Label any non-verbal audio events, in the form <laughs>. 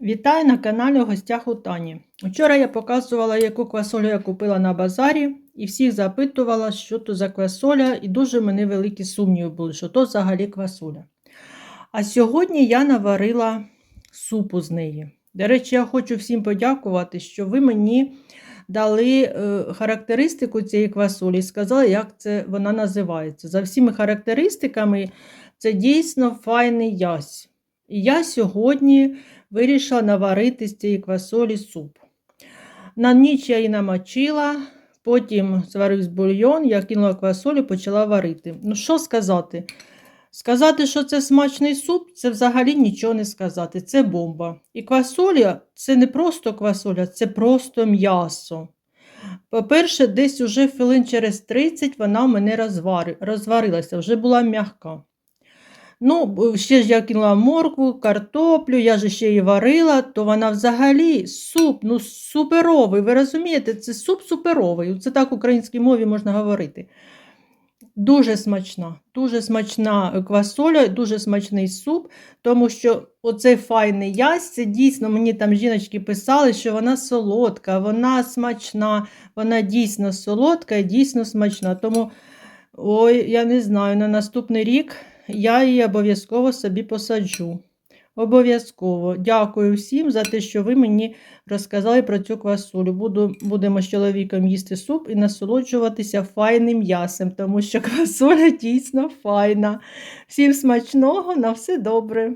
Вітаю на каналі гостях у Тані. Вчора я показувала, яку квасолю я купила на базарі, і всіх запитувала, що то за квасоля, і дуже в мене великі сумніви були, що то взагалі квасоля. А сьогодні я наварила супу з неї. До речі, я хочу всім подякувати, що ви мені дали е, характеристику цієї квасолі і сказали, як це вона називається. За всіми характеристиками, це дійсно файний ясь. І я сьогодні вирішила наварити з цієї квасолі суп. На ніч я її намочила, потім зварився бульйон, я кинула квасолю і почала варити. Ну, що сказати? Сказати, що це смачний суп, це взагалі нічого не сказати. Це бомба. І квасоля це не просто квасоля, це просто м'ясо. По-перше, десь уже хвилин через 30 вона в мене розвари, розварилася, вже була м'яка. Ну, ще ж я кинула моркву, картоплю, я ж ще її варила, то вона взагалі суп, ну суперовий. Ви розумієте, це суп суперовий. Це так в українській мові можна говорити. Дуже смачна, дуже смачна квасоля, дуже смачний суп, тому що оцей файний ясь, це дійсно мені там жіночки писали, що вона солодка, вона смачна, вона дійсно солодка і дійсно смачна. Тому, ой, я не знаю, на наступний рік я її обов'язково собі посаджу. Обов'язково. Дякую всім за те, що ви мені розказали про цю квасолю. Буду, будемо з чоловіком їсти суп і насолоджуватися файним м'ясом, тому що <laughs> квасоля дійсно файна. Всім смачного, на все добре.